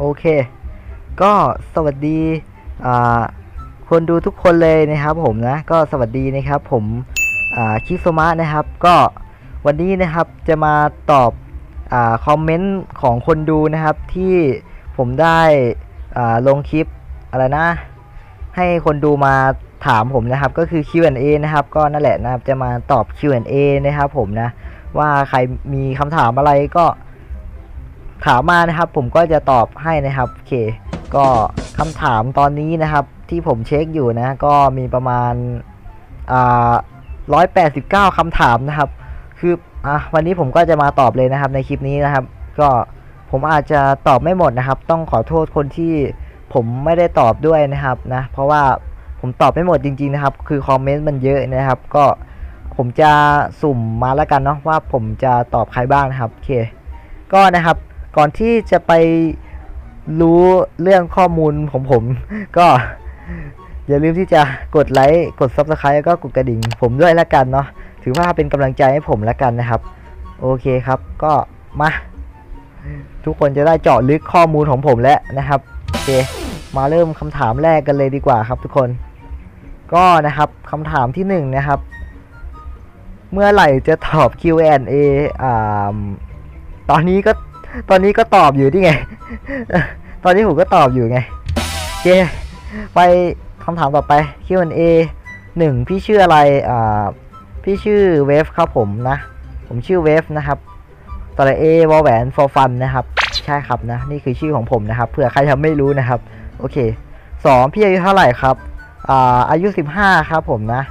โอเค ก็สวัสดีคนดูทุกคนเลยนะครับผมนะก็สวัสดีนะครับผมคิโซมะนะครับ ก็วันนี้นะครับจะมาตอบอคอมเมนต์ของคนดูนะครับที่ผมได้ลงคลิปอะไรนะ ให้คนดูมาถามผมนะครับ ก็คือ Q&A นะครับ ก็นั่นแหละนะครับจะมาตอบ Q&A นะครับผมนะว่าใครมีคำถามอะไรก็ ถามมานะครับ ผมก็จะตอบให้นะครับโอเค ก็คำถามตอนนี้นะครับ ที่ผมเช็คอยู่นะ ก็มีประมาณอ่าร้อยแปดสิบเก้าคำถามนะครับ คืออะวันนี้ผมก็จะมาตอบเลยนะครับ ในคลิปนี้นะครับ ก็ผมอาจจะตอบไม่หมดนะครับ ต้องขอโทษคนที่ผมไม่ได้ตอบด้วยนะครับนะ เพราะว่าผมตอบไม่หมดจริง ๆนะครับ คือคอมเมนต์มันเยอะนะครับ ก็ผมจะสุ่มมาแล้วกันเนาะว่าผมจะตอบใครบ้างนะครับโอเค ก็นะครับ ก่อนที่จะไปรู้เรื่องข้อมูลของผม ก็อย่าลืมที่จะกดไลค์กด Subscribe แล้วก็กดกระดิ่ง ผมด้วยล้วกันเนาะถือว่าเป็นกำลังใจให้ผมล้วกันนะครับ โอเคครับก็มาทุกคนจะได้เจาะลึกข้อมูลของผมแล้วนะครับโอเคมาเริ่มคำถามแรกกันเลยดีกว่าครับ ทุกคน ก็นะครับคำถามที่หนึ่งนะครับ เมื่อไหร่จะตอบ Q&A อ่าตอนนี้ก็ ตอนนี้ก็ตอบอยู่ที่ไง ตอนนี้ผมก็ตอบอยู่ไงโอเคไปคำถามต่อไป Q&A หนึ่งพี่ชื่ออะไร อ่า พี่ชื่อเวฟครับผมนะ ผมชื่อเวฟนะครับตระเอวอลแหวน for fun นนะครับ ใช่ครับนะ นี่คือชื่อของผมนะครับ เผื่อใครยังไม่รู้นะครับ โอเคสองพี่อายุเท่าไหร่ครับ อ่า อายุ 15 ครับผมนะ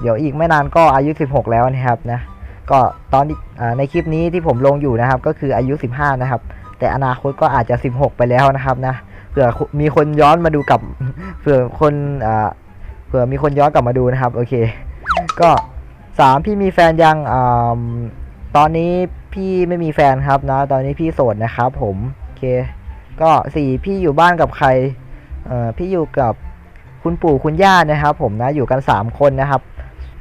เดี๋ยวอีกไม่นานก็อายุ 16 แล้วนะครับนะ ก็ตอนอในคลิปนี้ที่ผมลงอยู่นะครับ ก็คืออายุ 15 นะครับ แต่อนาคตก็อาจจะ 16 ไปแล้วนะครับนะเผื่อมีคนย้อนมาดูกับเผื่อคนเผื่อมีคนย้อนกลับมาดูนะครับโอเค ก็สามพี่มีแฟนยังอตอนนี้พี่ไม่มีแฟนครับนะ ตอนนี้พี่โสดนะครับ ผมโอเค ก็สี่พี่อยู่บ้านกับใครเอ่อพี่อยู่กับคุณปู่คุณย่านะครับ ผมนะอยู่กันสามคนนะครับ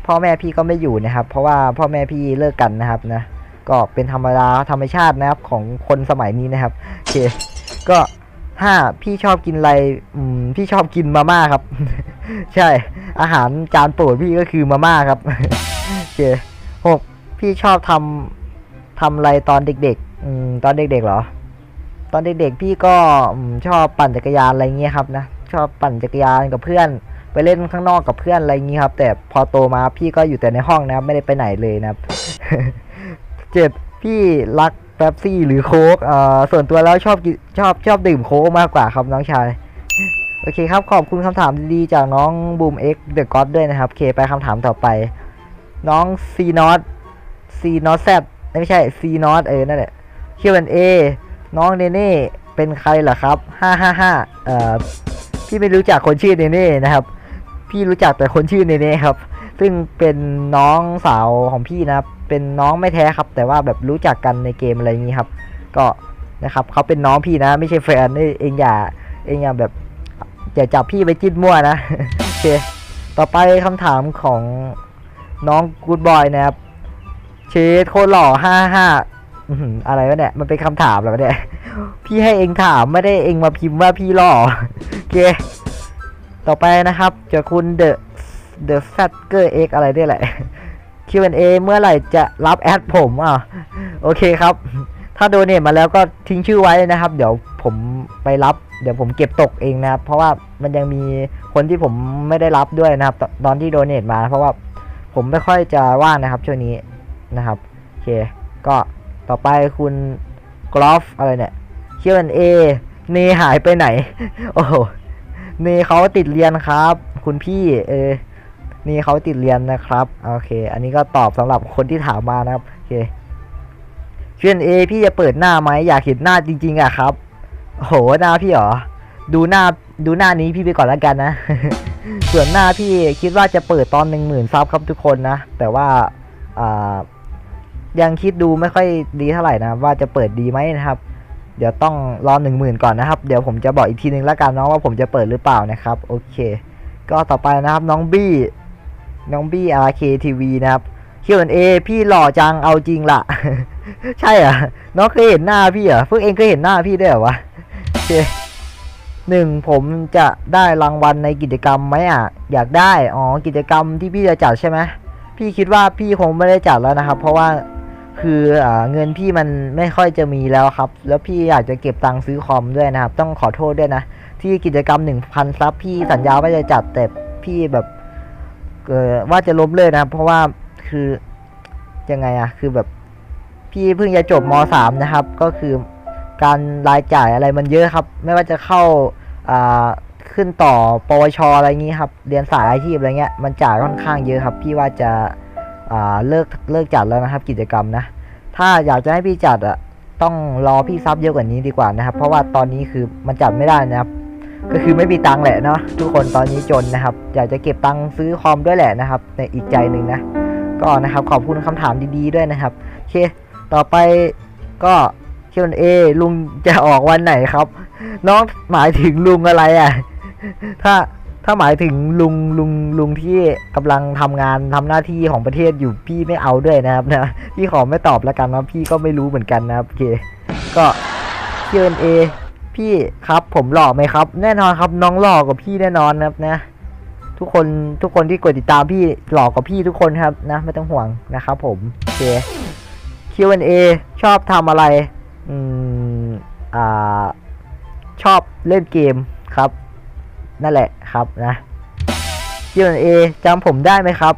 พ่อแม่พี่ก็ไม่อยู่นะครับ เพราะว่าพ่อแม่พี่เลิกกันนะครับนะ ก็เป็นธรรมดาธรรมชาตินะครับของคนสมัยนี้นะครับโอเคก็ถ้าพี่ชอบกินอะไรอืมพี่ชอบกินมาม่าครับ ใช่ อาหารจานโปรดพี่ก็คือมาม่าครับโอเคหกพี่ชอบทำทำอะไรตอนเด็กๆอืมตอนเด็กๆเหรอ ตอนเด็กๆพี่ก็อืมชอบปั่นจักรยานอะไรเงี้ยครับนะชอบปั่นจักรยานกับเพื่อน ไปเล่นข้างนอกกับเพื่อนอะไรอย่างนี้ครับ แต่พอโตมาพี่ก็อยู่แต่ในห้องนะครับ ไม่ได้ไปไหนเลยนะครับเจ็ดพี่รักแป๊บซี่หรือโค้กเอ่อส่วนตัวแล้วชอบชอบชอบดื่มโค้กมากกว่าครับน้องชายโอเคครับ ขอบคุณคำถามดีๆจากน้องบูมเอ็กเดอะก็ด้วยนะครับโอเคไปคำถามต่อไป น้องซีนอตซีนอตแซไม่ใช่ซีนอตเออนั่นแหละ Q&A น้องเนเน่เป็นใครเหรอครับห้าห้าห้าเอ่อพี่ไม่รู้จักคนชื่อเนเน่นะครับ พี่รู้จักแต่คนชื่อเนเน่ครับ ซึ่งเป็นน้องสาวของพี่นะครับ เป็นน้องไม่แท้ครับ แต่ว่าแบบรู้จักกันในเกมอะไรอย่างนี้ครับ ก็นะครับเขาเป็นน้องพี่นะ ไม่ใช่แฟนนี่เองอย่าเองอย่าแบบอย่าจับพี่ไปจิ้นมั่วนะโอเคต่อไปคำถามของน้องกูดบอยนะครับเชดโคตรหล่อห้าห้าอะไรวะเนี่ยมันเป็นคำถามเหรอเนี่ยพี่ให้เองถามไม่ได้เองมาพิมพ์ว่าพี่หล่อโอเค ต่อไปนะครับจะคุณเดอะเดอะแฟตเกอร์เอ็กอะไรเนี่ยแหละ Q&A เมื่อไหร่จะรับแอดผมอะโอเคครับ ถ้าโดเนทมาแล้วก็ทิ้งชื่อไว้นะครับ เดี๋ยวผมไปรับ เดี๋ยวผมเก็บตกเองนะครับ เพราะว่ามันยังมีคนที่ผมไม่ได้รับด้วยนะครับตตอนที่โดเนทมา เพราะว่าผมไม่ค่อยจะว่างนะครับช่วงนี้นะครับโอเค ก็ต่อไปคุณกรอฟอะไรเนี่ย Q&A เนหายไปไหน โอ้โห นี่เขาติดเรียนครับ คุณพี่เออนี่เขาติดเรียนนะครับโอเค อันนี้ก็ตอบสำหรับคนที่ถามมานะครับโอเคเช่นเอพี่จะเปิดหน้าไหมอยากเห็นหน้าจริง ๆอะครับโอ้โหหน้าพี่เหรอดูหน้าดูหน้านี้พี่ไปก่อนแล้วกันนะ ส่วนหน้าพี่คิดว่าจะเปิดตอนหนึ่งหมื่นซับครับทุกคนนะ แต่ว่าอ่ายังคิดดูไม่ค่อยดีเท่าไหร่นะ ว่าจะเปิดดีไหมนะครับ เดี๋ยวต้องรอหนึ่งหมื่นก่อนนะครับ เดี๋ยวผมจะบอกอีกทีนึงแล้วกันเนาะว่าผมจะเปิดหรือเปล่านะครับ โอเค ก็ต่อไปนะครับน้องบี้น้องบี้ RK TV นะครับ Q&A พี่หล่อจังเอาจริงละใช่เหรอน้องเคยเห็นหน้าพี่เหรอพวกเองเคยเห็นหน้าพี่ด้วยเหรอวะเคหนึ่งผมจะได้รางวัลในกิจกรรมไหมอะ อยากได้อ๋อกิจกรรมที่พี่จะจัดใช่ไหมพี่คิดว่าพี่คงไม่ได้จัดแล้วนะครับ เพราะว่า คืออเงินพี่มันไม่ค่อยจะมีแล้วครับ แล้วพี่อยากจะเก็บตังค์ซื้อคอมด้วยนะครับ ต้องขอโทษด้วยนะ ที่กิจกรรมหนึ่งพันซับพี่สัญญาว่าจะจัดแต่พี่แบบเออว่าจะล้มเลยนะครับ เพราะว่าคือยังไงอะคือแบบพี่เพิ่งจะจบมสามนะครับ ก็คือการรายจ่ายอะไรมันเยอะครับ ไม่ว่าจะเข้าอ่าขึ้นต่อปวชอะไรงี้ครับ เรียนสายอาชีพอะไรเงี้ย มันจ่ายค่อนข้างเยอะครับ พี่ว่าจะอ่าเลิกเลิกจัดแล้วนะครับ กิจกรรมนะ ถ้าอยากจะให้พี่จัดอะต้องรอพี่ซับเยอะกว่านี้ดีกว่านะครับ เพราะว่าตอนนี้คือมันจัดไม่ได้นะครับ ก็คือไม่มีตังค์แหละเนาะทุกคนตอนนี้จนนะครับ อยากจะเก็บตังค์ซื้อคอมด้วยแหละนะครับ ในอีกใจหนึ่งนะ ก็นะครับขอบคุณคำถามดีๆด้วยนะครับโอเค ต่อไปก็ Q&A ลุงจะออกวันไหนครับ น้องหมายถึงลุงอะไรอะ ถ้า ถ้าหมายถึงลุงลุงลุงที่กำลังทำงานทำหน้าที่ของประเทศอยู่พี่ไม่เอาด้วยนะครับนะพี่ขอไม่ตอบแล้วกันนะพี่ก็ไม่รู้เหมือนกันนะครับโอเค ก็ Q&A พี่ครับผมหล่อไหมครับ แน่นอนครับน้องหล่อกว่าพี่แน่นอนนะครับนะ ทุกคนทุกคนที่กดติดตามพี่หล่อกว่าพี่ทุกคนครับนะ ไม่ต้องห่วงนะครับผมโอเค Q&A ชอบทำอะไร อืม อ่า ชอบเล่นเกมครับ นั่นแหละครับนะ Q&A จำผมได้ไหมครับ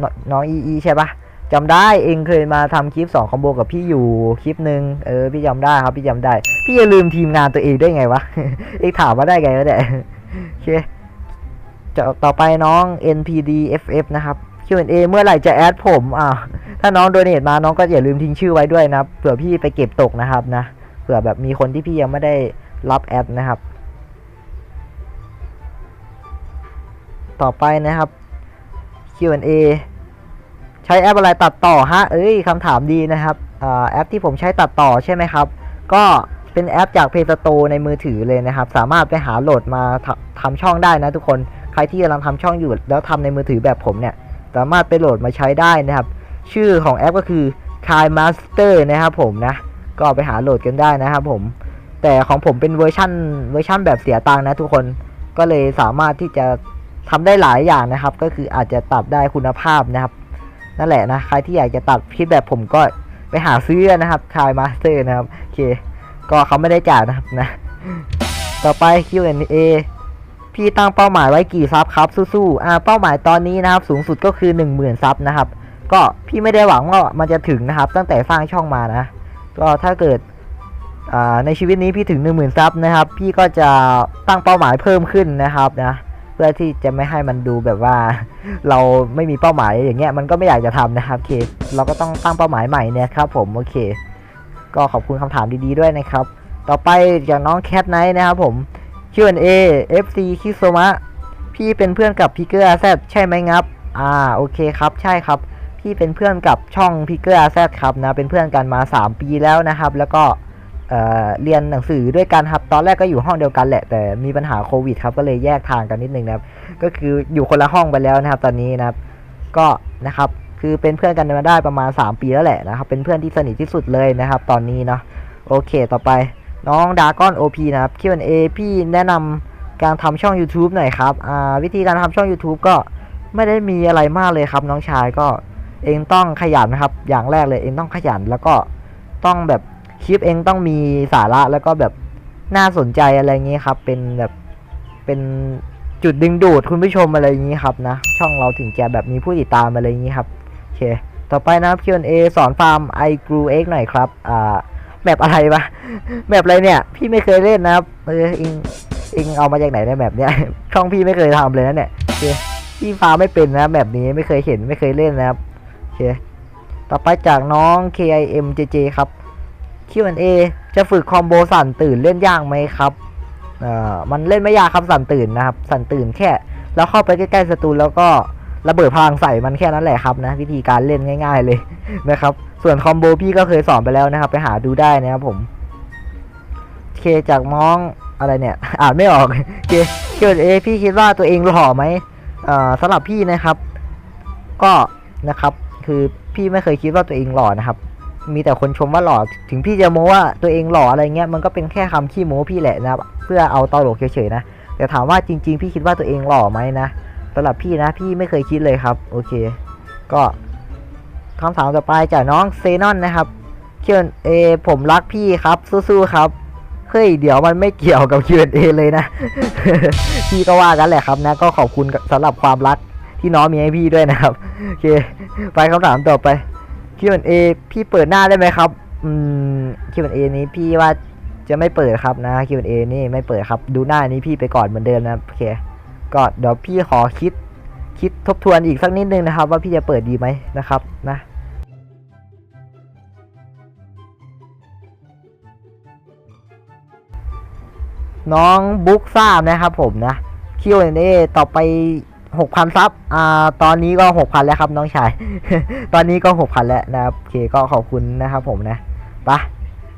นน้องอีอีใช่ปะจำได้เองเคยมาทำคลิป2คอมโบกับพี่อยู่คลิปหนึ่งเออพี่จำได้ครับพี่จำได้ พี่จะลืมทีมงานตัวเองได้ไงวะเองถามมาได้ไงวะเนี่ยโอเคต่อไปน้อง NPD FF นะครับ Q&A เมื่อไหร่จะแอดผมอ่าถ้าน้องโดเนทมาน้องก็อย่าลืมทิ้งชื่อไว้ด้วยนะเผื่อพี่ไปเก็บตกนะครับนะเผื่อแบบมีคนที่พี่ยังไม่ได้รับแอดนะครับ ต่อไปนะครับ Q&A ใช้แอปอะไรตัดต่อฮะเอ้ยคำถามดีนะครับอแอปที่ผมใช้ตัดต่อใช่ไหมครับ ก็เป็นแอปจาก Play Store ในมือถือเลยนะครับ สามารถไปหาโหลดมาทำช่องได้นะทุกคนใครที่กำลังทำช่องอยู่แล้วทำในมือถือแบบผมเนี่ย สามารถไปโหลดมาใช้ได้นะครับ ชื่อของแอปก็คือ k a i Master นะครับผมนะ ก็ไปหาโหลดกันได้นะครับผม แต่ของผมเป็นเวอร์ชันเวอร์ชันแบบเสียตังค์นะทุกคน ก็เลยสามารถที่จะ ทำได้หลายอย่างนะครับ ก็คืออาจจะตัดได้คุณภาพนะครับ นั่นแหละนะ ใครที่อยากจะตัดคลิปแบบผมก็ไปหาซื้อนะครับ k a i Master นะครับโอเค ก็เขาไม่ได้จ่ายนะครับนะ ต่อไป Q&A พี่ตั้งเป้าหมายไว้กี่ซับครับสู้ๆอ่าเป้าหมายตอนนี้นะครับ สูงสุดก็คือ 1 0,000ซับนะครับ ก็พี่ไม่ได้หวังว่ามันจะถึงนะครับ ตั้งแต่สร้างช่องมานะ ก็ถ้าเกิดอ่าในชีวิตนี้พี่ถึง 1 0,000ซับนะครับ พี่ก็จะตั้งเป้าหมายเพิ่มขึ้นนะครับนะ พื่อที่จะไม่ให้มันดูแบบว่า เราไม่มีเป้าหมายอย่างเงี้ยมันก็ไม่อยากจะทำนะครับโอเคเราก็ต้องตั้งเป้าหมายใหม่เนี่ยครับผมโอเค ก็ขอบคุณคำถามดีๆด้วยนะครับ ต่อไปจากน้องแคทไนท์นะครับผม Q&A FC คิโซมะพี่เป็นเพื่อนกับพิกเกอร์อาแซใช่ไหมครับ อ่าโอเคครับใช่ครับ พี่เป็นเพื่อนกับช่องพิกเกอร์อาแซครับนะเป็นเพื่อนกันมา 3 ปีแล้วนะครับ แล้วก็ เเรียนหนังสือด้วยกันครับ ตอนแรกก็อยู่ห้องเดียวกันแหละ แต่มีปัญหาโควิดครับ ก็เลยแยกทางกันนิดนึงนะครับ ก็คืออยู่คนละห้องไปแล้วนะครับ ตอนนี้นะครับ ก็นะครับ คือเป็นเพื่อนกันมาได้ประมาณ 3 ปีแล้วแหละนะครับ เป็นเพื่อนที่สนิทที่สุดเลยนะครับ ตอนนี้เนาะ โอเค ต่อไปน้องดากอน OP นะครับ Q&A พี่แนะนำการทำช่อง YouTube หน่อยครับ อ่า วิธีการทำช่อง YouTube ก็ไม่ได้มีอะไรมากเลยครับ น้องชายก็เองต้องขยันนะครับ อย่างแรกเลยเองต้องขยันแล้วก็ต้องแบบ คลิปเองต้องมีสาระแล้วก็แบบน่าสนใจอะไรอย่างนี้ครับ เป็นแบบเป็นจุดดึงดูดคุณผู้ชมอะไรอย่างนี้ครับนะ ช่องเราถึงจะแบบมีผู้ติดตามอะไรอย่างนี้ครับโอเค ต่อไปนะครับ Q&A สอนฟาร์ม i g r e w X หน่อยครับ อ่าแมปอะไรปะแมปอะไรเนี่ย พี่ไม่เคยเล่นนะครับเออเองเองเอามาจากไหนในยแมปเนี้ยช่องพี่ไม่เคยทำเลยนะเนี่ยโอเคพี่ฟ้าไม่เป็นนะแมปนี้ไม่เคยเห็นไม่เคยเล่นนะครับโอเคต่อไปจากน้อง KIM JJ ครับ Q&A จะฝึกคอมโบสั่นตื่นเล่นยากไหมครับเอ่อมันเล่นไม่ยากครับสั่นตื่นนะครับ สั่นตื่นแค่ แล้วเข้าไปใกล้ๆศัตรูแล้วก็ระเบิดพลังใส่มันแค่นั้นแหละครับนะ วิธีการเล่นง่าย ๆเลยนะครับ ส่วนคอมโบพี่ก็เคยสอนไปแล้วนะครับ ไปหาดูได้นะครับผมเคจากน้องอะไรเนี่ย อ่านไม่ออกเคเกิดเอพี่คิดว่าตัวเองหล่อไหมเอ่อสำหรับพี่นะครับ ก็นะครับ คือพี่ไม่เคยคิดว่าตัวเองหล่อนะครับ มีแต่คนชมว่าหล่อ ถึงพี่จะโม้ว่าตัวเองหล่ออะไรเงี้ย มันก็เป็นแค่คำขี้โม้พี่แหละนะเพื่อเอาตลกเฉยๆนะ แต่ถามว่าจริง ๆ พี่คิดว่าตัวเองหล่อไหมนะสำหรับพี่นะ พี่ไม่เคยคิดเลยครับ โอเค ก็คำถามต่อไปจากน้องเซนอนนะครับเคียนเอผมรักพี่ครับ สู้ๆครับเฮ้ยเดี๋ยวมันไม่เกี่ยวกับ Q&A เลยนะ พี่ก็ว่ากันแหละครับนะ ก็ขอบคุณสำหรับความรักที่น้องมีให้พี่ด้วยนะครับ โอเค ไปคำถามต่อไป Q&A พี่เปิดหน้าได้ไหมครับ อืม Q&A นี้พี่ว่าจะไม่เปิดครับนะ Q&A นี่ไม่เปิดครับ ดูหน้านี้พี่ไปก่อนเหมือนเดิมนะโอเค ก็เดี๋ยวพี่ขอคิด คิดทบทวนอีกสักนิดนึงนะครับ ว่าพี่จะเปิดดีไหมนะครับนะน้องบุ๊กทราบนะครับผมนะ Q&A ต่อไป 6,000ซับ อ่า ตอนนี้ก็6,000แล้วครับน้องชาย ตอนนี้ก็6,000แล้วนะครับโอเคก็ขอบคุณนะครับผมนะไปะ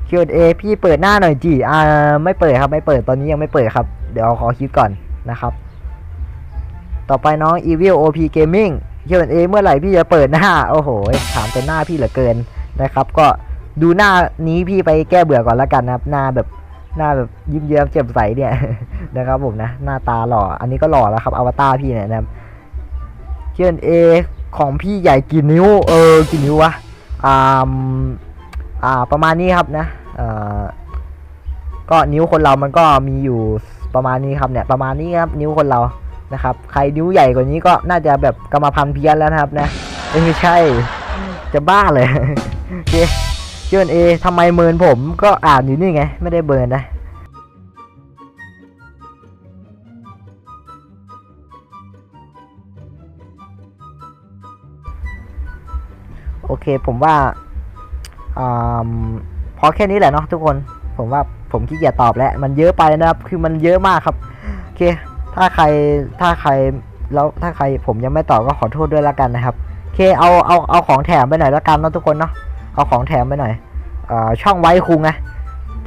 Q&A พี่เปิดหน้าหน่อยจีอ่า ไม่เปิดครับ ไม่เปิด ตอนนี้ยังไม่เปิดครับ เดี๋ยวขอคิดก่อนนะครับ ต่อไปน้อง Evil OP Gaming Q&A เมื่อไหร่พี่จะเปิดหน้า โอ้โห ถามแต่หน้าพี่เหลือเกินนะครับ ก็ดูหน้านี้พี่ไปแก้เบื่อก่อนแล้วกันนะครับ หน้าแบบ หน้าแบบยิ้มเยิ้มแจ่มใสเนี่ยนะครับผมนะหน้าตาหล่อ อันนี้ก็หล่อแล้วครับอวตารพี่เนี่ยนะครับ Q&A ของพี่ใหญ่กี่นิ้ว เออกี่นิ้ววะอ่าอ่าประมาณนี้ครับนะเอ่อก็นิ้วคนเรามันก็มีอยู่ประมาณนี้ครับเนี่ยประมาณนี้ครับนิ้วคนเรานะครับ ใครนิ้วใหญ่กว่านี้ก็น่าจะแบบกรรมพันธุ์เพี้ยนแล้วนะครับนะไม่ใช่จะบ้าเลยโอเค เชื่อเอทำไมเมินผมก็อ่านอยู่นี่ไง ไม่ได้เบิร์นนะโอเคผมว่าอ่าพอแค่นี้แหละเนาะทุกคน ผมว่าผมขี้เกียจตอบแล้ว มันเยอะไปนะครับ คือมันเยอะมากครับ โอเค ถ้าใครถ้าใครแล้วถ้าใครผมยังไม่ตอบก็ขอโทษด้วยละกันนะครับ โอเคเอาเอาเอาของแถมไปหน่อยละกันเนาะทุกคนเนาะ เอาของแถมไปหน่อยเอ่อช่องไว้คุงไง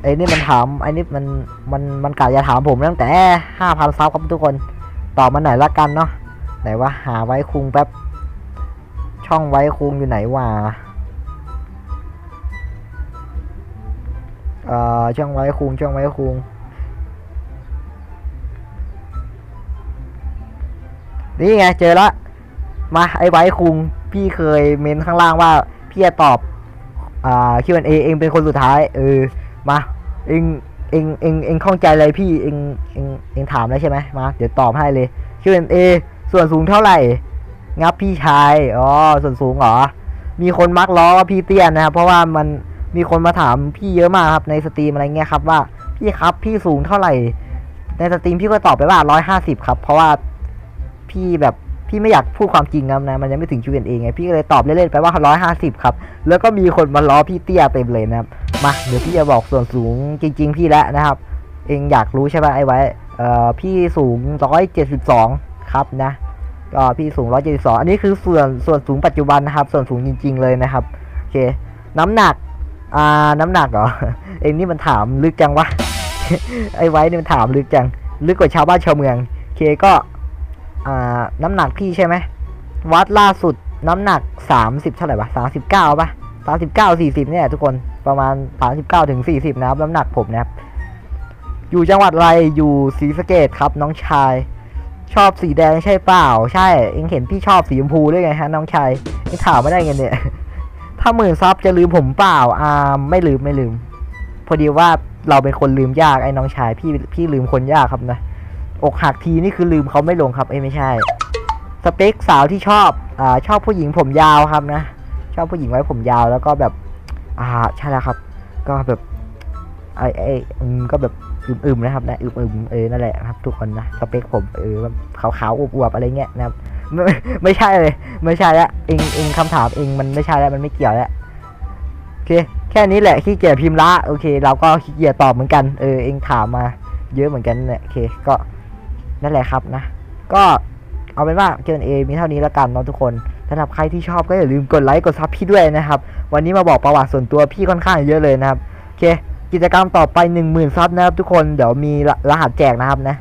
ไอ้นี่มันถามไอ้นี่มันมันมันกะจะถามผมตั้งแต่ห้าพันซับครับทุกคนตอบมาหน่อยละกันเนาะไหนว่าหาไว้คุงแป๊บช่องไว้คุงอยู่ไหนวะเอ่อช่องไว้คุงช่องไว้คุงนี่ไงเจอละมาไอ้ไว้คุงพี่เคยเมนข้างล่างว่าพี่จะตอบ อ่า Q&A เองเป็นคนสุดท้าย เออ มา เองเองเองเองข้องใจอะไรพี่ เองเองเองถามแล้วใช่ไหมมา เดี๋ยวตอบให้เลย Q&A ส่วนสูงเท่าไหร่ งับพี่ชาย อ๋อ ส่วนสูงเหรอ มีคนมักล้อว่าพี่เตี้ยนะครับ เพราะว่ามันมีคนมาถามพี่เยอะมากครับในสตรีมอะไรเงี้ยครับว่าพี่ครับพี่สูงเท่าไหร่ ในสตรีมพี่ก็ตอบไปว่าร้อยห้าสิบครับ เพราะว่าพี่แบบ พี่ไม่อยากพูดความจริงครับนะ มันยังไม่ถึง Q&A ไง พี่ก็เลยตอบเล่นๆไปว่าร้อยห้าสิบครับ แล้วก็มีคนมาล้อพี่เตี้ยเต็มเลยนะครับ มา เดี๋ยวพี่จะบอกส่วนสูงจริง ๆ พี่แล้วนะครับ เองอยากรู้ใช่ไหมไอ้ไว้ เอ่อ พี่สูงร้อยเจ็ดสิบสองครับนะ ก็พี่สูงร้อยเจ็ดสิบสองอันนี้คือส่วนส่วนสูงปัจจุบันนะครับ ส่วนสูงจริง ๆ เลยนะครับ โอเค น้ำหนัก อ่า น้ำหนักเหรอ เองนี่มันถามลึกจังวะ ไอ้ไว้นี่มันถามลึกจัง ลึกกว่าชาวบ้านชาวเมือง โอเคก็ อ่าน้ำหนักพี่ใช่ไหมวัดล่าสุดน้ำหนักสามสิบเท่าไหร่วะสามสิบเก้าป่ะสามสิบเก้าสี่สิบเนี่ยทุกคนประมาณสามสิบเก้าถึงสี่สิบนะครับน้ำหนักผมนะครับ อยู่จังหวัดอะไรอยู่ศรีสะเกดครับ น้องชาย ชอบสีแดงใช่เปล่า ใช่เองเห็นพี่ชอบสีชมพูด้วยไงฮะน้องชายนี่ถามไม่ได้ไงเนี่ย ถ้าหมื่นซับจะลืมผมเปล่าอ่าไม่ลืมไม่ลืม พอดีว่าเราเป็นคนลืมยากไอ้น้องชายพี่พี่ลืมคนยากครับนะ อกหักทีนี่คือลืมเขาไม่ลงครับเอ้ไม่ใช่ สเปคสาวที่ชอบอ่าชอบผู้หญิงผมยาวครับนะ ชอบผู้หญิงไว้ผมยาวแล้วก็แบบ อ่าใช่แล้วครับ ก็แบบไอ้ไอ้ก็แบบอึมๆนะครับนะอึมๆเออนั่นแหละครับ ทุกคนนะสเปคผมเออขาวๆอวบๆอะไรเงี้ยนะครับไม่ไม่ไม่ใช่เลย ไม่ใช่ละเองเองคำถามเองมันไม่ใช่แล้วมันไม่เกี่ยวแล้วโอเค แค่นี้แหละขี้เกียจพิมพ์ละโอเค เราก็ขี้เกียจตอบเหมือนกันเออเองถามมา เยอะเหมือนกันเนี่ยโอเคก็ นั่นแหละครับนะ ก็เอาเป็นว่าเกนเอมีเท่านี้แล้วกันเนาะทุกคนสำหรับใครที่ชอบก็อย่าลืมกดไลค์กดซับพี่ด้วยนะครับ วันนี้มาบอกประวัติส่วนตัวพี่ค่อนข้างเยอะเลยนะครับโอเค กิจกรรมต่อไป 1 0,000ซับนะครับทุกคนเดี๋ยวมีรหัสแจกนะครับนะ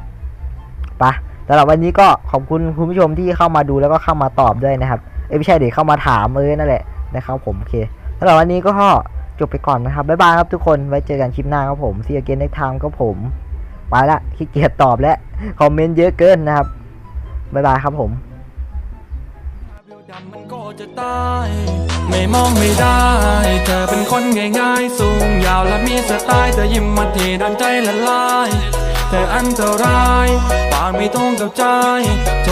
ปะสำหรับวันนี้ก็ขอบคุณคุณผู้ชมที่เข้ามาดูแล้วก็เข้ามาตอบด้วยนะครับเอ้ไม่ใช่เดี๋ยวเข้ามาถามเออนั่นแหละนะครับผมโอเคสำหรับวันนี้ก็จบไปก่อนนะครับบ๊ายบายครับทุกคนไว้เจอกันคลิปหน้าครับผมซีเกนในทางครับผมไปละขี้เกียจตอบแล้ว คอมเมนต์เยอะเกินนะครับ บ๊ายบายครับผมมันก็จะตายไม่มองไม่ได้เธอเป็นคนง่ายๆ สูงยาวและมีสไตล์เธอยิ้มมาทีดันใจละลายเธออันตรายปากไม่ตรงกับใจโจ